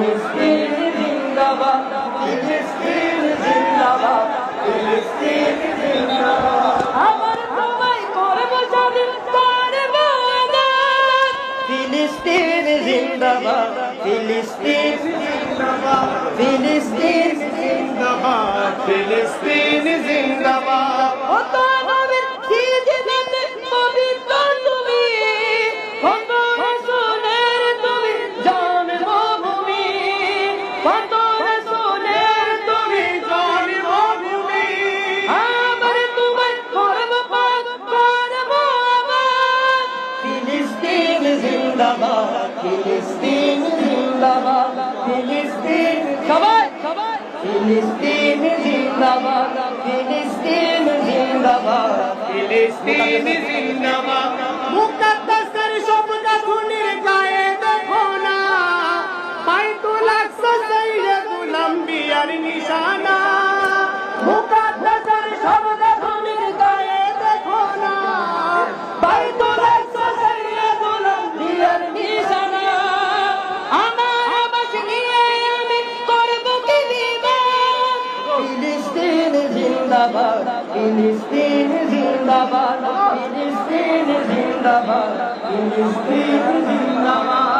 ফিলিস্তিন জিন্দাবাদ। ফিলিস্তিন জিন্দাবাদ। ফিলিস্তিন জিন্দাবাদ। আমার তোমায় করব স্বাধীন ফিলিস্তিন জিন্দাবাদ। ফিলিস্তিন জিন্দাবাদ। ফিলিস্তিন জিন্দাবাদ। ফিলিস্তিন জিন্দাবাদ। ফিলিস্তিন জিন্দাবাদ ফিলিস্তিন সবাই সবাই। ফিলিস্তিন জিন্দাবাদ ফিলিস্তিন জিন্দাবাদ। ফিলিস্তিন জিন্দাবাদ। মুকাদ্দাসের জিন্দাবাদ ফিলিস্তিন জিন্দাবাদ ফিলিস্তিন জিন্দাবাদ ফিলিস্তিন জিন্দাবাদ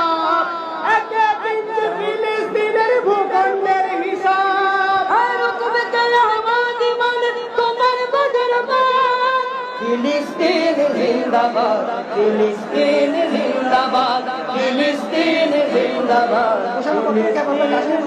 ফিলিস্তিন জিন্দাবাদ ফিলিস্তিন জিন্দাবাদ ফিলিস্তিন জিন্দাবাদ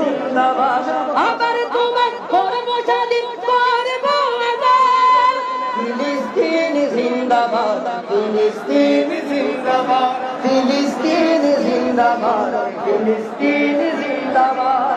জিন্দাবাদ। আবার তোমার করব স্বাধীন করব আজাদ ফিলিস্তিন জিন্দাবাদ ফিলিস্তিন জিন্দাবাদ ফিলিস্তিন জিন্দাবাদ ফিলিস্তিন জিন্দাবাদ।